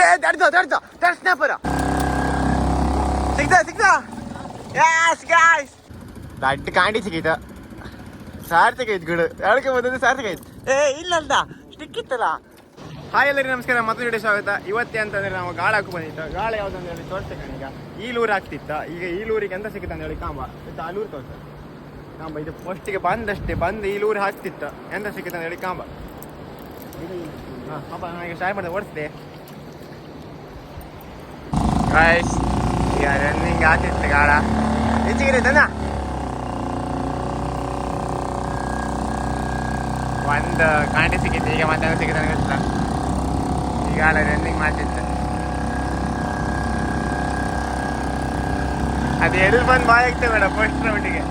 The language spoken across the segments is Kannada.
ಏ ತಡ್ದು ತಡ್ದು ತಡ್ ಸ್ನ್ಯಾಪರ ಸಿಗ್ತ ಸಿಗ್ತ? ಯಾಸ್ ಗಾಯ್ಸ್ ದಟ್ಟ ಕಾಂಡಿ ಸಿಕ್ಕಿತ ಸಾರ್ಥಕ ಐತ್ ಗುಡು. ಎಳ್ಕೆ ಬಂದದ್ದು ಸಾರ್ಥಕ ಐತ್ ಏ ಇಲ್ಲಲ್ದ ಸ್ಟಿಕ್ ಇತ್ತಲ್ಲ. ಹಾಯ್ ಎಲ್ಲರಿಗೂ ನಮಸ್ಕಾರ. ಮತ್ತೆ ವಿಡಿಯೋ ಸ್ವಾಗತ. ಇವತ್ತೇ ಅಂತಂದ್ರೆ ನಾವು ಗಾಳ ಹಾಕು ಬಂದಿತ್ತು ಗಾಳ ಯಾವ್ದು ಅಂತ ಹೇಳಿ ತೋರಿಸ್ತೇನೆ ಈಗ ಈ ಲೂರ್ ಆಗ್ತಿತ್ತ. ಈಗ ಈ ಲೂರಿಗೆ ಎಂತ ಸಿಗುತ್ತೆ ಅಂತ ಹೇಳಿ ಕಾಂಬ. ಆಯ್ತಾ ಆ ಲೂರ್ ತೋರಿಸ ಕಾಂಬ ಇದು ಫಸ್ಟಿಗೆ ಬಂದಷ್ಟೇ, ಬಂದು ಈ ಊರು ಹಾಕ್ತಿತ್ತ. ಎಂತ ಸಿಕ್ಕಿತ್ತು ಹೇಳಿ ಕಾಂಬ. ಹಾಂ, ಪಾಪ ನನಗೆ ಸ್ಟಾರ್ಟ್ ಮಾಡಿದೆ, ಓಡಿಸಿದೆ. ಗಾಯ್ಸ್ ಈಗ ರನ್ನಿಂಗ್ ಆಗ್ತಿತ್ತು ಗಾಳ. ಹೆಚ್ಚಿಗೆ ದನ ಒಂದು ಕಾಂಟಿ ಸಿಕ್ಕಿತ್ತು, ಈಗ ಮತ್ತೆ ಸಿಕ್ಕಿತ್ತು ನನಗೆ ಗೊತ್ತಿಲ್ಲ. ಈಗ ರನ್ನಿಂಗ್ ಮಾಡ್ತಿತ್ತು. ಅದು ಎಲ್ಲಿ ಬಂದು ಬಾಯ್ ಆಗ್ತದೆ ಮೇಡಮ್ ಫಸ್ಟ್ ರೌಂಡಿಗೆ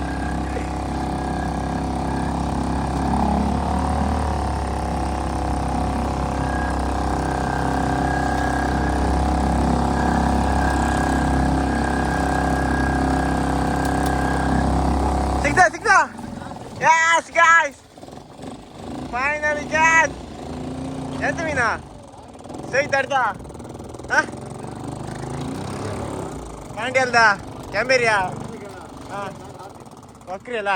ಸಿಗ್ತಾ ಸಿಗ್ತಾ ಯಾಸ್ ಗಾಯ್ಸ್ ಫೈನಲಿ guys! ಎಂತ ಮೀನ ಸೈ ತಡ್ದ ಕಾಂಡಿ ಅಲ್ದ ಕ್ಯಾಂಬೇರಿಯಾ ಒಕ್ರಿ ಅಲ್ಲ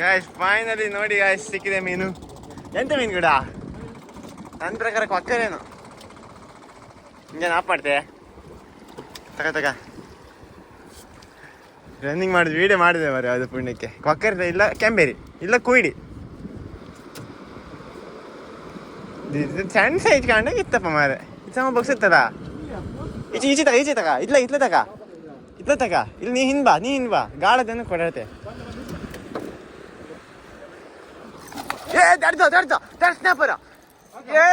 ಗಾಯ್ಸ್ ಫೈನಲಿ ನೋಡಿ ಗಾಯ್ಸ್ ಸಿಕ್ಕಿದೆ ಮೀನು. ಎಂತ ಮೀನು ಕೂಡ ನನ್ನ ಪ್ರಕಾರ ಕೊಕ್ಕರೇನು ಹಿಂಗೆ ನಾಪ್ ಮಾಡ್ತೆ ತಗ ತಗ. ರನ್ನಿಂಗ್ ಮಾಡಿದ್ವಿ, ವೀಡಿಯೋ ಮಾಡಿದೆ ಮರ ಅದು ಪುಣ್ಯಕ್ಕೆ. ಕೊಕ್ಕರ್ ಇಲ್ಲ ಕೆಂಬೇರಿ ಇಲ್ಲ ಕುಯಿಡಿ ಸಣ್ಣ ಸೈಜ್ ಕಾಂಡ ಇತ್ತಪ್ಪ ಮಾರೆ ಇದು ಸಮ ಬಗ್ಸುತ್ತದ ಈಚೆ ಈಚೆ ತಗ ಈಚೆ ತಗ ಇಲ್ಲ ಇತ್ಲ ತಗ. ಇತ್ಲೆ ತಗ. ಇಲ್ಲಿ ನೀ ಹಿಂದ್ ಬಾ, ನೀ ಹಿಂದ್ ಬಾ. ಗಾಳದನ್ನು ಕೊಡತ್ತೆ. ಏ ತಡ್ದು ತಡ್ದು ದರ್ಶನ ಪರ ಏ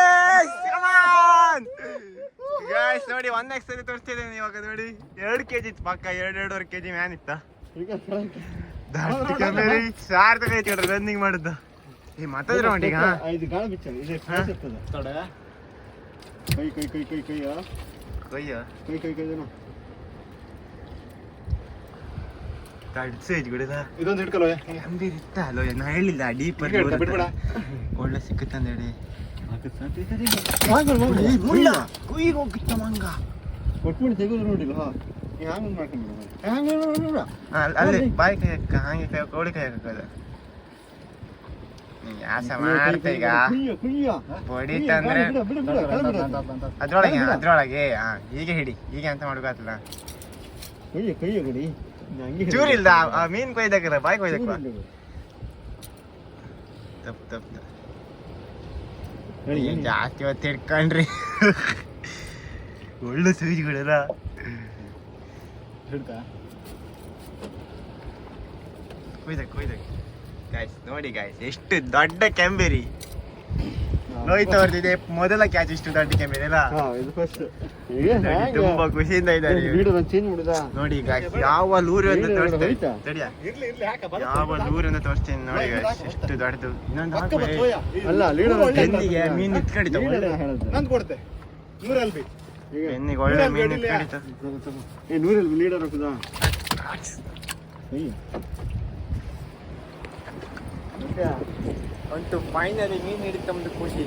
ನೋಡಿ ಒಂದ್ ಎಕ್ಸಲ್ಲಿ ತೋರಿಸ್ತಿದ್ದೇನೆ ಇವಾಗ ನೋಡಿ. ಎರಡು ಕೆಜಿ ಇತ್ತು ಪಕ್ಕ ಎರಡು ಎರಡೂವರೆ ಕೆಜಿ ಮ್ಯಾನ್ ಇತ್ತ. ಸಾರ್ಥಕ ಐತಿ ರನ್ನಿಂಗ್ ಮಾಡಿದ್ದು ಈ ಮತ್ತದ್ರ ಕೈ ಕೈ ಕೈ ಕೈ ಕೈ ಕೈಯ? ಕೊಯ್ಯ ಕೈ ಕೈ ಕೈ ಏನು? ಬಿಡದ ಇದೊಂದು ಇತ್ತ ನಾ ಹೇಳಿಲ್ಲ ಡೀಪ್ ಒಳ್ಳೆ ಸಿಕ್ಕ ಹೇಳಿ. ಕುಯ್ಗೆ ಹೋಗಿತ್ತ ಮಂಗ ಕೊಟ್ಬಿಟ್ಟು ತೆಗೆದು ನೋಡಿಲ್ಲ ಹಾ ಈಗ ಹಂಗೆ ಮಾಡ್ಕೊಂಡು ಹಂಗೆ ನೋಡ ಅಲ್ಲಿ ಬಾಯಿ ಕೈ ಹಾಕ ಹಂಗೆ ಕೈ ಕೋಳಿ ಕೈ ಹಾಕದ ಮಾಡ್ತ ಈಗ ಹೊಡಿತಂದ್ರೆ ಅದ್ರೊಳಗೆ ಅದ್ರೊಳಗೆ ಹಾ ಈಗ ಹಿಡಿ ಹೀಗೆ ಅಂತ ಮಾಡ್ಬೇಕಾತಲ್ಲ ಕುಯ್ಯ ಕುಯ್ಯ ಗುಡಿ ಹಂಗೆ ಚೂರ್ ಇಲ್ದ ಆ ಮೀನ್ ಕೊಯ್ದಕ್ಕಲ್ಲ ಬಾಯಿ ಕೊಯ್ದಕ್ಕ ತಪ್ಪು ತಪ್ಪು ಜಾಸ್ತಿ ಹೊತ್ತು ಹಿಡ್ಕೊಂಡ್ರಿ. ಒಳ್ಳೆ ಸೈಜ್ಗಳೆಲ್ಲ. ಹಿಡ್ಕ? ಕೊಯ್ದಕ್ ಕೊಯ್ದಕ್. ಗಾಯ್ಸ್ ನೋಡಿ ಗಾಯ್ಸ್ ಎಷ್ಟು ದೊಡ್ಡ ಕೆಂಬೇರಿ. ಅವ್ರದ್ದಿದೆ ಮೊದಲ ಕ್ಯಾಚ್ ಇಷ್ಟು ಫಸ್ಟ್ ನೋಡಿ, ತುಂಬಾ ಖುಷಿಯಿಂದ ಇದ್ದಾರೆ ಇವ್ರು. ವೀಡಿಯೋ ಚೇಂಜ್ ಮಾಡಿದ ನೋಡಿ ಯಾವ ಲೂರು ಅಂತ ಇಲ್ಲ, ತೋರಿಸ್ತೇನೆ ಇರ್ಲಿ ಇರ್ಲಿ ಹಾಕ ಯಾವ ಲೂರು ಅಂತ ತೋರಿಸ್ತೀನಿ. ನೋಡಿ ಗಾಯ್ಸ್ ಎಷ್ಟು ದೊಡ್ಡದು. ಇನ್ನೊಂದು ಮೀನು ಲೀಡರ್ ಬೆನ್ನಿಗೆ ಒಳ್ಳೆ ನಂದು ಕೊಡ್ತೆ. ನೂರಲ್ಲಿ ಬಿ. ಈಗ. ಬೆನ್ನಿಗೆ ಒಳ್ಳೆ ಮೀನ್ ನೂರಲ್ಲಿ ಲೀಡರ್ ಹಾಕುದಾ ಅಂತೂ ಫೈನಲಿ ಮೀನ್ ನಮ್ದು ಖುಷಿ.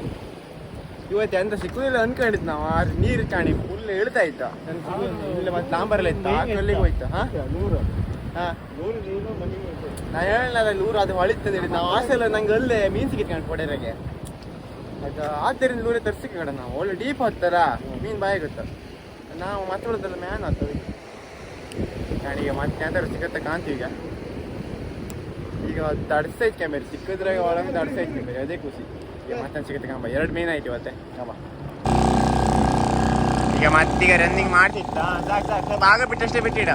ಇವತ್ತು ಎಂತ ಸಿಕ್ಕುದಿಲ್ಲ ಅನ್ಕೊಂಡಿದ್ ನಾವು. ಆ ನೀರು ಕಾಣಿ ಫುಲ್ ಇಳ್ತಾ ಇತ್ತು ಇಲ್ಲ ಮತ್ತೆ ಇತ್ತು. ಆ ಕಲ್ಲಿಗೆ ಹೋಯ್ತು. ಹಾ? ನೂರು ಹಾ. ನೂರು ನೀರು ಮನೆಗೆ ನಾ ಹೇಳಲ್ಲ ನೂರು ಅದು ಹೊಳಿತದೆ ಹೇಳಿ ನಾವು ಆಸೆಲ್ಲ ನಂಗೆ ಅಲ್ಲೇ ಮೀನ್ ಸಿಕ್ಕಿಟ್ಕೊಂಡು ಕೊಡೆರಾಗೆ. ಅದು ಆದ್ದರಿಂದ ನೂರೇ ತರ್ಸಿ ಕಡ ನಾವು. ಒಳ್ಳೆ ಡೀಪ್ ಹೋಗ್ತಾರ ಮೀನು ಬಾಯಿ ಗೊತ್ತ? ನಾವು ಮತ್ತೆ ಉಳಿದಲ್ಲ ಮ್ಯಾನ್ ಆಗ್ತದೆ. ನಾನೀಗ ಮತ್ತೆ ಯಾವ್ದಾದ್ರು ಸಿಗತ್ತೆ ಕಾಣ್ತೀವಿ ಈಗ. ಈಗ ತರ್ಡ್ ಸೈಜ್ ಕ್ಯಾಮೆರಾ ಸಿಕ್ಕಿದ್ರೆ ಒಳಗೆ ತರ್ಡ್ ಸೈಜ್ ಕ್ಯಾಮೆರಾ ಅದೇ ಖುಷಿ. ಈಗ ಮತ್ತೆ ಸಿಗುತ್ತೆ ಕಂಬ ಎರಡು ಮೀನ್ ಆಯ್ತು ಇವತ್ತೆ ಕಂಬ ಈಗ ಮತ್ತೀಗ ರನ್ನಿಂಗ್ ಮಾಡ್ತಿತ್ತ ಭಾಗ ಬಿಟ್ಟಷ್ಟೇ ಬಿಟ್ಟಿಡ.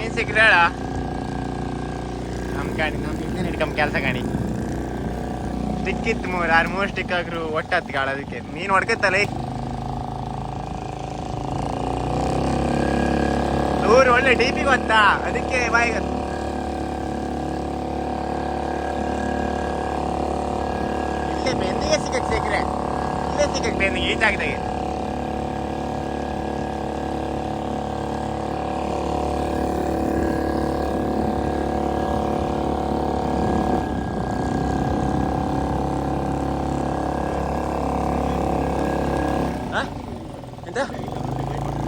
ಏನು ಸಿಕ್ಕ್ರೆ ಹೇಳ? ನಮ್ ಕಾಣಿ ನಮ್ ಇಂಜಿನ್ ಹಿಡ್ಕೊಂಡ್ ಕೆಲಸ ಕಾಣಿ ಸ್ಟಿಕ್ ಇತ್ತು ಮೂರು, ಆರು, ಮೂರು ಸ್ಟಿಕ್ ಹಾಕ್ರು ಒಟ್ಟತ್ತು ಗಾಳ ಅದಕ್ಕೆ. ನೀನು ಹೊಡ್ಕತ್ತಲ್ಲ ಊರು ಒಳ್ಳೆ ಡೀಪಿ ಗೊತ್ತಾ? ಅದಕ್ಕೆ ಬಾಯಿ ಇಲ್ಲೇ ಬೆಂದಿಗೆ ಸಿಗಕ್ಕೆ ಸಿಕ್ಕರೆ ಇಲ್ಲೇ ಸಿಗಕ್ಕೆ ಬೆಂದಿಗೆ ಈ ಜಾಗದಾಗೆ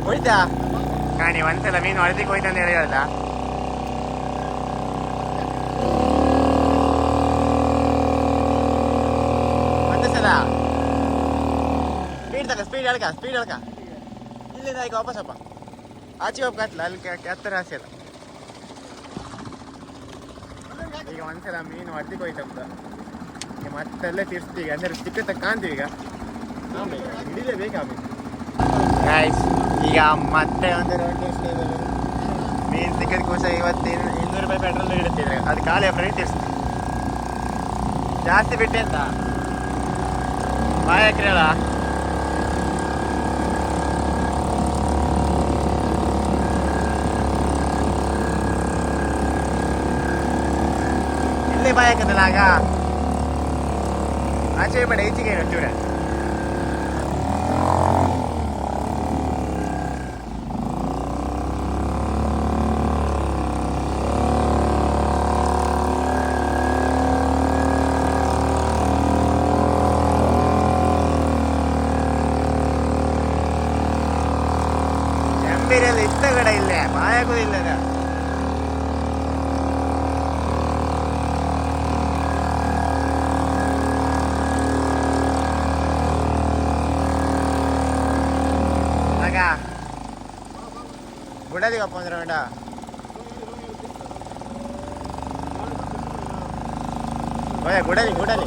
ಹೋಯ್ತಾ? ಕಾಣಿ, ಒಂದ್ಸಲ ಮೀನು ಹೊಡೆದಿಗೆ ಹೋಯ್ತಂತ ಹೇಳಿ ಹೇಳ್ದ ತಗ ಸ್ಪೀಡ್ ಹೇಳ್ಕ ಸ್ಪೀಡ್ ಹೇಳ್ಕ. ಇಲ್ಲಿಂದ ಈಗ ವಾಪಸ್ಸಪ್ಪ ಆಚೆ ಹೋಗ್ಕತ್ಲ ಅಲ್ಲಿ ಕೆ- ಕೆತ್ತರ ಆಸೆ ಇಲ್ಲ ಈಗ ಒಂದ್ಸಲ ಮೀನು ಹೊಡೆದಿಕ್ಕೆ ಹೋಯ್ತಂತ ಈಗ ಮತ್ತೆಲ್ಲ ತಿರ್ಸ್ತೀವಿ ಅಂದ್ರೆ ಸಿಕ್ಕ ಕಾಣ್ತೀವಿ ಈಗ. ಹಿಡಿದೇ ಬೇಕಾ ಮೀನು ಗೈಸ್ ಈಗ ಮತ್ತೆ ಒಂದು ರೌಂಡ್ ಮೀನು ಟಿಕೆಟ್ ಇವತ್ತು ಇನ್ನು- ಇನ್ನೂರು ರೂಪಾಯಿ ಪೆಟ್ರೋಲ್ ಇಡುತ್ತಿದ್ರೆ ಅದು ಖಾಲಿ ಅಪ್ರಲ್ಲಿ ತಿರ್ಸ್ತೀವಿ ಜಾಸ್ತಿ ಬಿಟ್ಟೆ ಅಂತ. ಬಾಯ್ ಹಾಕ್ರಲ್ಲ ಇಲ್ಲೇ ಬಾಯ್ ಹಾಕದಲ್ಲ ಆಗ ಆಚೆ ಬೇಡ ಈಚೆಗೆ ಇರು ಚೂರ ಚೆಂಬೀರಲ್ಲಿ ಇತ್ತ ಕಡೆ ಇಲ್ಲೇ ಬಾಯಾಗೂ ಇಲ್ಲದ ಆಗ ಗುಡದಿಗಪ್ಪ ಅಂದ್ರೆ ಬೇಡ. ಗುಡಲಿ ಗುಡಲಿ.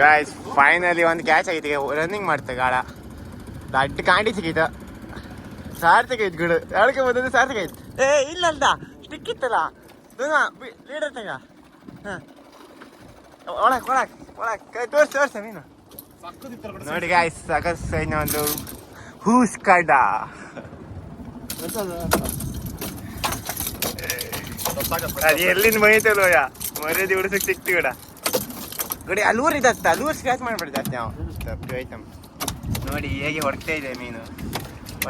ಗಾಯ್ಸ್ ಫೈನಲಿ ಒಂದು ಕ್ಯಾಚ್ ಆಗಿದೆ ರನ್ನಿಂಗ್ ಮಾಡ್ತೆ ಗಾಳ. ದಡ್ಡ ಕಾಂಡಿ ಸಿಗಿತ. ಸಾರ್ಥಕ ಐತ್ ಗುಡು. ಎಳ್ಕೆ ಬಂದದ್ದು? ಸಾರ್ಥಕ ಐತ್ ಏ ಇಲ್ಲ ಅಲ್ದ ಸ್ಟಿಕ್ ಇತ್ತಲ್ಲ. ಲೀಡರ್ ತಂಗ. ಹಾಂ. ಒಳಕ್ ಒಳಕ್ ಒಳಕ್ ತೋರ್ಸ್ ತೋರ್ಸ ಮೀನು. ನೋಡಿ ಗಾಯ್ಸ್ ಸಕಸ್ ಸೈನ್ಯ ಒಂದು ಹೂಸ್ ಕಡ ಅದು ಎಲ್ಲಿಂದ ಬೈತಲ್ವಯ್ಯ ಮರ್ಯಾದೆ ಉಡ್ಸಕ್ ಸಿಕ್ತಿ ಕೂಡ ಗಡಿ ಅಲ್ಲೂರ್ ಇದತ್ತ ಅಲ್ಲೂರ್ ಸ್ಕ್ರಾಚ್ ಮಾಡ್ಬಿಡ್ದ ನಾವು. ತಪ್ಪು ನೋಡಿ ಹೇಗೆ ಹೊಡ್ತಾ ಇದೆ ಮೀನು.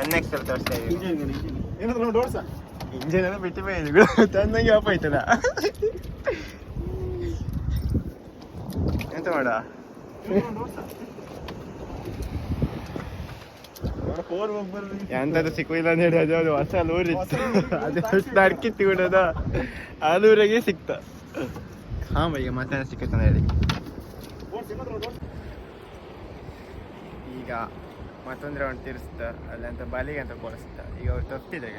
ಒನ್ ಎಕ್ಸಲ್ ತೋರಿಸ್ತಾ ಇದೆ ಇಂಜಿನ್ ಎಲ್ಲ ಬಿಟ್ಟು ಹೋಯ್ತು ತಂದಂಗೆ ಆಫ್ ಆಯ್ತದ ಎಂತ ಮಾಡ? ಎಂತದ್ದು ಸಿಕ್ಕಿಲ್ಲ ಅಂತ ಹೇಳಿ ಅದು ಅದು ಹೊಸ ಲೂರ್ ಇತ್ತು ಅದು ಫಸ್ಟ್ ಅಡ್ಕಿತ್ತು ಬಿಡೋದ ಆ ಲೂರಾಗೆ ಸಿಕ್ತ. ಹಾ ಈಗ ಮತ್ತೆ ಸಿಕ್ಕತ್ತ ಹೇಳಿ. ಈಗ ಮತ್ತೊಂದು ರೌಂಡ್ ತಿರ್ಸ್ತ ಅಲ್ಲಂತ ಬಾಲಿಗೆ ಅಂತ ಕೊಡಿಸ್ತ ಈಗ ಅವ್ರು ತಪ್ಪಿದೆ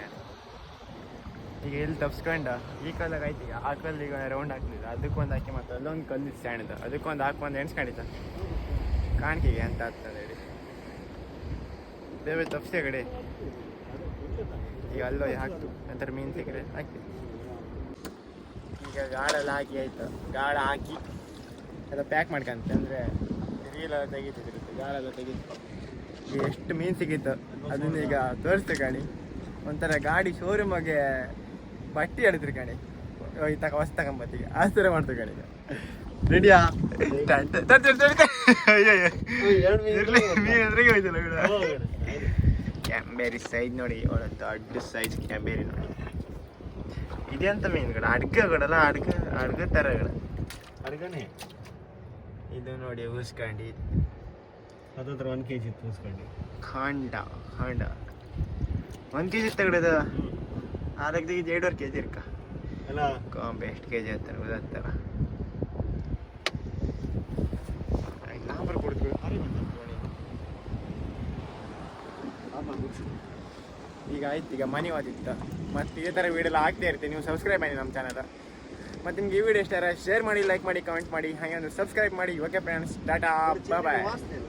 ಈಗ ಎಲ್ಲಿ ತಪ್ಸ್ಕೊಂಡ? ಈ ಕಲ್ಲಾಗ ಆಯ್ತು ಈಗ. ಆ ಕಲ್ಲು ಈಗ ರೌಂಡ್ ಹಾಕ್ಲಿಲ್ಲ. ಅದಕ್ಕೊಂದು ಹಾಕಿ ಮತ್ತೆ ಅಲ್ಲೊಂದು ಕಲ್ಲು ಸ್ಟ್ಯಾಂಡ್ ಅದಕ್ಕೊಂದು ಹಾಕೊಂಡು ಎಣ್ಸ್ಕೊಂಡಿದ್ದ. ಕಾಣಿಕೆಗೆ ಅಂತ ಆಗ್ತದೆ? ಬೇರೆ ತಪ್ಸೆ ಕಡೆ. ಈಗ ಅಲ್ಲೋ ಹಾಕ್ತು. ನಂತರ ಮೀನು ಸಿಕ್ಕರೆ ಹಾಕಿ. ಈಗ ಗಾಳೆಲ್ಲ ಹಾಕಿ ಆಯಿತು. ಗಾಳ ಹಾಕಿ ಎಲ್ಲ ಪ್ಯಾಕ್ ಮಾಡ್ಕಂತ. ಅಂದರೆ ರೀಲೆಲ್ಲ ತೆಗಿತಿರುತ್ತೆ ಗಾಳೆಲ್ಲ ತೆಗಿತು ಈಗ ಎಷ್ಟು ಮೀನು ಸಿಕ್ಕಿತ್ತು ಅದನ್ನ ಈಗ ತೋರಿಸ್ತು ಕಾಣಿ ಒಂಥರ ಗಾಡಿ ಶೋರೂಮಗೆ ಬಟ್ಟಿ ಹಿಡಿದ್ರು ಕಾಣಿ ಈ ತಗ ಹೊಸ ತಗೊಂಬತ್ತೀಗ ಆ ಥರ ಮಾಡ್ತು ಕಾಣಿ ರೆಡಿಯಾ ಅಯ್ಯೋ ಮೀನು ಎದುರಿಗೆ ಹೋಯ್ತಲ್ಲ ಕೂಡ ಕ್ಯಾಂಬೇರಿ ಸೈಜ್ ನೋಡಿ ಅವಳ ದೊಡ್ಡ ಸೈಜ್ ಕ್ಯಾಂಬೇರಿ ನೋಡಿ. ಇದೆಂತ ಮೀನುಗಳು? ಅಡ್ಗಗಳಲ್ಲ ಅಡ್ಗ ಅಡ್ಗ ಥರಗಳು ಅಡ್ಗನೇ. ಇದು ನೋಡಿ ಉಸ್ಕಂಡಿ ಹತ್ತತ್ರ ಒಂದು ಕೆ ಜಿ ತೂಸ್ಕೊಂಡು ಖಾಂಡ ಖಾಂಡ. ಒಂದು ಕೆ ಜಿ ತಗಡದ ಆರಕ್ಕೆ ಎರಡುವರೆ ಕೆ ಜಿ ಇರ್ಕ. ಅಲ್ಲ. ಕಾಂಬೆ ಎಷ್ಟು ಕೆ ಜಿ ಗೊತ್ತಾಗ್ತಾರ ಈಗ ಆಯ್ತು, ಈಗ ಮನೆ ಓದಿತ್ತ ಮತ್ತೆ ಇದೇ ಥರ ವೀಡಿಯೋ ಎಲ್ಲ ಹಾಕ್ತಾ ಇರ್ತೀನಿ ನೀವು ಸಬ್ಸ್ಕ್ರೈಬ್ ಮಾಡಿ ನಮ್ಮ ಚಾನಲ್ ಮತ್ತು ನಿಮ್ಗೆ ಈ ವಿಡಿಯೋ ಇಷ್ಟ ಶೇರ್ ಮಾಡಿ ಲೈಕ್ ಮಾಡಿ ಕಮೆಂಟ್ ಮಾಡಿ, ಹಾಗೆ ಒಂದು ಸಬ್ಸ್ಕ್ರೈಬ್ ಮಾಡಿ. ಓಕೆ ಫ್ರೆಂಡ್ಸ್ ಟಾಟಾ ಬಾಯ್